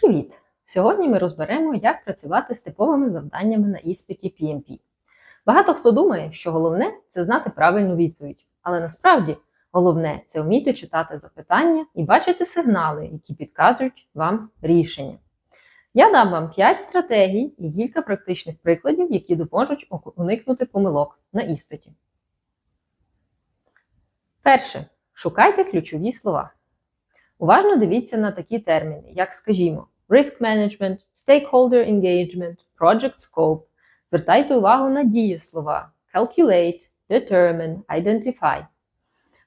Привіт! Сьогодні ми розберемо, як працювати з типовими завданнями на іспиті PMP. Багато хто думає, що головне це знати правильну відповідь, але насправді головне це вміти читати запитання і бачити сигнали, які підказують вам рішення. Я дам вам 5 стратегій і кілька практичних прикладів, які допоможуть уникнути помилок на іспиті. Перше. Шукайте ключові слова. Уважно дивіться на такі терміни, як, скажімо, risk management, stakeholder engagement, project scope. Звертайте увагу на дієслова calculate, determine, identify.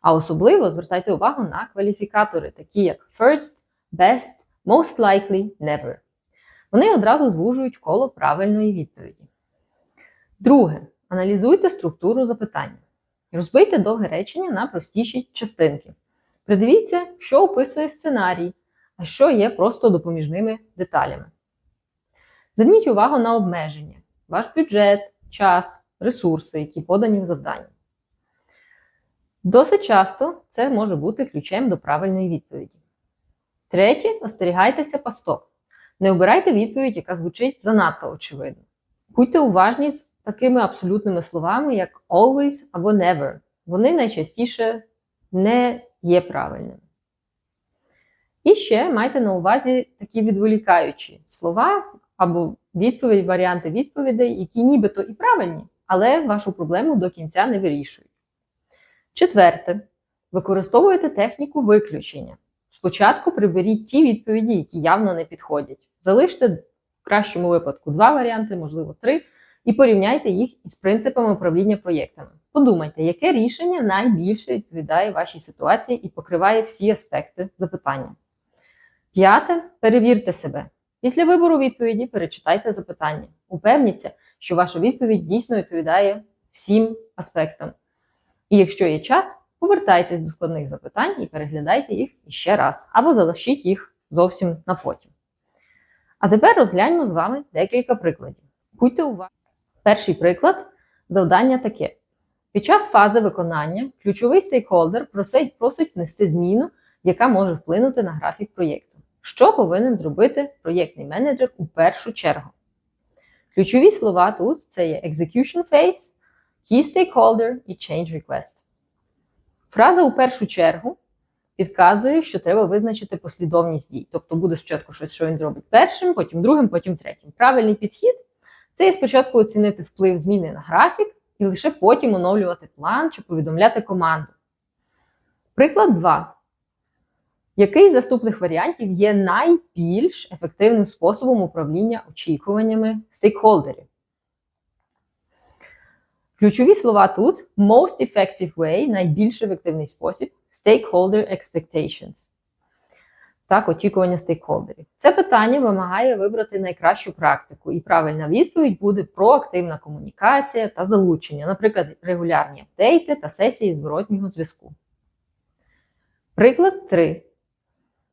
А особливо звертайте увагу на кваліфікатори, такі як first, best, most likely, never. Вони одразу звужують коло правильної відповіді. Друге. Аналізуйте структуру запитання. Розбийте довге речення на простіші частинки. Придивіться, що описує сценарій, а що є просто допоміжними деталями. Зверніть увагу на обмеження, ваш бюджет, час, ресурси, які подані в завданні. Досить часто це може бути ключем до правильної відповіді. Третє, остерігайтеся пасток. Не обирайте відповідь, яка звучить занадто очевидно. Будьте уважні з такими абсолютними словами, як always або never. Вони найчастіше не є правильними. І ще майте на увазі такі відволікаючі слова або відповідь, варіанти відповідей, які нібито і правильні, але вашу проблему до кінця не вирішують. Четверте, використовуйте техніку виключення. Спочатку приберіть ті відповіді, які явно не підходять. Залиште в кращому випадку два варіанти, можливо, три, і порівняйте їх із принципами управління проєктами. Подумайте, яке рішення найбільше відповідає вашій ситуації і покриває всі аспекти запитання. П'яте. Перевірте себе. Після вибору відповіді перечитайте запитання. Упевніться, що ваша відповідь дійсно відповідає всім аспектам. І якщо є час, повертайтесь до складних запитань і переглядайте їх іще раз, або залишіть їх зовсім на потім. А тепер розгляньмо з вами декілька прикладів. Будьте уважні. Перший приклад завдання таке. Під час фази виконання ключовий стейкхолдер просить, просить внести зміну, яка може вплинути на графік проєкту. Що повинен зробити проєктний менеджер у першу чергу? Ключові слова тут це є execution phase, key stakeholder і change request. Фраза у першу чергу підказує, що треба визначити послідовність дій. Тобто буде спочатку щось, що він зробить першим, потім другим, потім третім. Правильний підхід це є спочатку оцінити вплив зміни на графік і лише потім оновлювати план чи повідомляти команду. Приклад 2. Який з наступних варіантів є найбільш ефективним способом управління очікуваннями стейкхолдерів? Ключові слова тут most effective way найбільш ефективний спосіб, stakeholder expectations. Так, очікування стейкхолдерів. Це питання вимагає вибрати найкращу практику, і правильна відповідь буде проактивна комунікація та залучення, наприклад, регулярні апдейти та сесії зворотнього зв'язку. Приклад 3.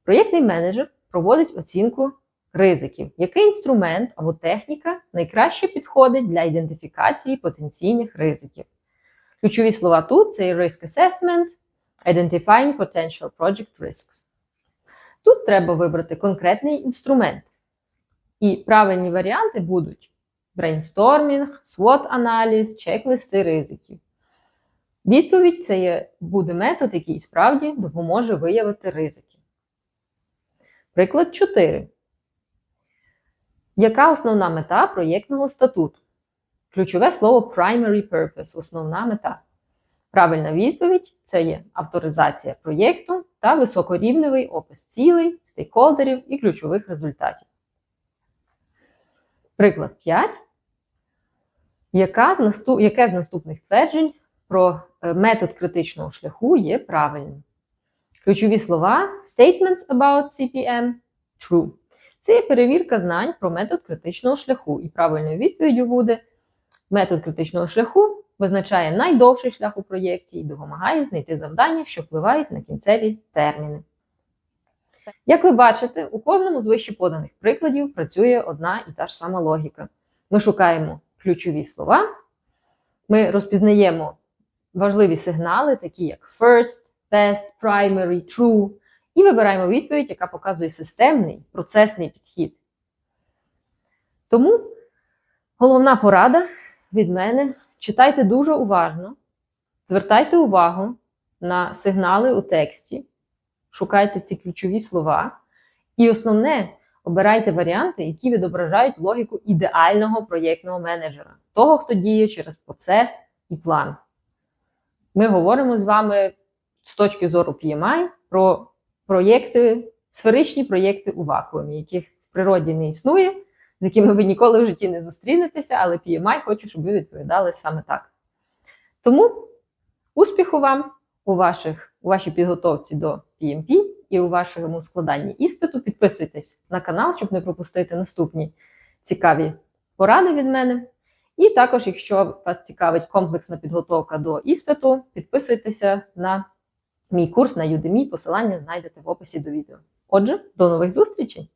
Проєктний менеджер проводить оцінку ризиків. Який інструмент або техніка найкраще підходить для ідентифікації потенційних ризиків? Ключові слова тут це Risk Assessment, Identifying Potential Project Risks. Тут треба вибрати конкретний інструмент. І правильні варіанти будуть брейнстормінг, SWOT-аналіз, чек-листи ризиків. Відповідь це є, буде метод, який справді допоможе виявити ризики. Приклад 4. Яка основна мета проєктного статуту? Ключове слово primary purpose основна мета. Правильна відповідь це є авторизація проєкту та високорівневий опис цілей, стейкхолдерів і ключових результатів. Приклад 5. Яка з наступ... Яке з наступних тверджень про е, метод критичного шляху є правильним? Ключові слова statements about CPM true. Це є перевірка знань про метод критичного шляху. І правильною відповіддю буде метод критичного шляху визначає найдовший шлях у проєкті і допомагає знайти завдання, що впливають на кінцеві терміни. Як ви бачите, у кожному з вище поданих прикладів працює одна і та ж сама логіка. Ми шукаємо ключові слова, ми розпізнаємо важливі сигнали, такі як first, best, primary, true, І вибираємо відповідь, яка показує системний процесний підхід. Тому головна порада від мене: читайте дуже уважно, звертайте увагу на сигнали у тексті, шукайте ці ключові слова. І основне, обирайте варіанти, які відображають логіку ідеального проєктного менеджера, того, хто діє через процес і план. Ми говоримо з вами з точки зору PMI про проєкти, сферичні проєкти у вакуумі, яких в природі не існує, з якими ви ніколи в житті не зустрінетеся, але PMI хочу, щоб ви відповідали саме так. Тому успіху вам у, ваших, у вашій підготовці до PMP і у вашому складанні іспиту. Підписуйтесь на канал, щоб не пропустити наступні цікаві поради від мене. І також, якщо вас цікавить комплексна підготовка до іспиту, підписуйтеся на мій курс на Udemy, посилання знайдете в описі до відео. Отже, до нових зустрічей!